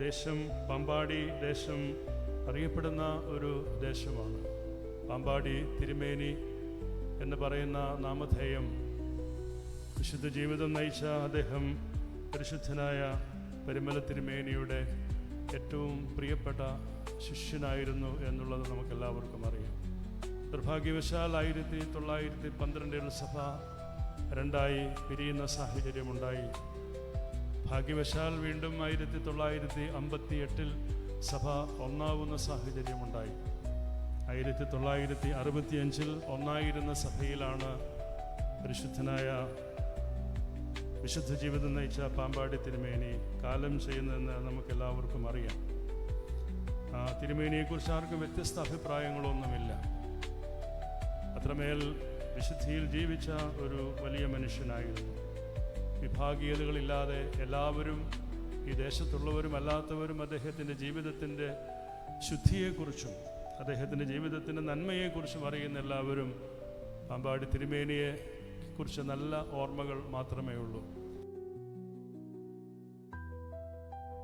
ദേശം പമ്പാടി ദേശം അറിയപ്പെടുന്ന ഒരു ദേശമാണ്. പാമ്പാടി തിരുമേനി എന്ന് പറയുന്ന നാമധേയം വിശുദ്ധ ജീവിതം നയിച്ച അദ്ദേഹം പരിശുദ്ധനായ പരിമല തിരുമേനിയുടെ ഏറ്റവും പ്രിയപ്പെട്ട ശിഷ്യനായിരുന്നു എന്നുള്ളത് നമുക്കെല്ലാവർക്കും അറിയാം. നിർഭാഗ്യവശാൽ ആയിരത്തി തൊള്ളായിരത്തി പന്ത്രണ്ടിൽ സഭ രണ്ടായി പിരിയുന്ന സാഹചര്യമുണ്ടായി. ഭാഗ്യവശാൽ വീണ്ടും ആയിരത്തി തൊള്ളായിരത്തി അമ്പത്തി എട്ടിൽ സഭ ഒന്നാവുന്ന സാഹചര്യമുണ്ടായി. ആയിരത്തി തൊള്ളായിരത്തി അറുപത്തിയഞ്ചിൽ ഒന്നായിരുന്ന സഭയിലാണ് പരിശുദ്ധനായ വിശുദ്ധ ജീവിതം നയിച്ച പാമ്പാടി തിരുമേനി കാലം ചെയ്യുന്നതെന്ന് നമുക്കെല്ലാവർക്കും അറിയാം. തിരുമേനിയെക്കുറിച്ച് ആർക്കും വ്യത്യസ്ത അഭിപ്രായങ്ങളൊന്നുമില്ല. അത്രമേൽ വിശുദ്ധിയിൽ ജീവിച്ച ഒരു വലിയ മനുഷ്യനായിരുന്നു. വിഭാഗീയതകളില്ലാതെ എല്ലാവരും ഈ ദേശത്തുള്ളവരും അല്ലാത്തവരും അദ്ദേഹത്തിന്റെ ജീവിതത്തിന്റെ ശുദ്ധിയെക്കുറിച്ചും അദ്ദേഹത്തിന്റെ ജീവിതത്തിന്റെ നന്മയെക്കുറിച്ചും അറിയുന്ന എല്ലാവരും പാമ്പാടി തിരുമേനിയെ കുറിച്ച് നല്ല ഓർമ്മകൾ മാത്രമേ ഉള്ളൂ.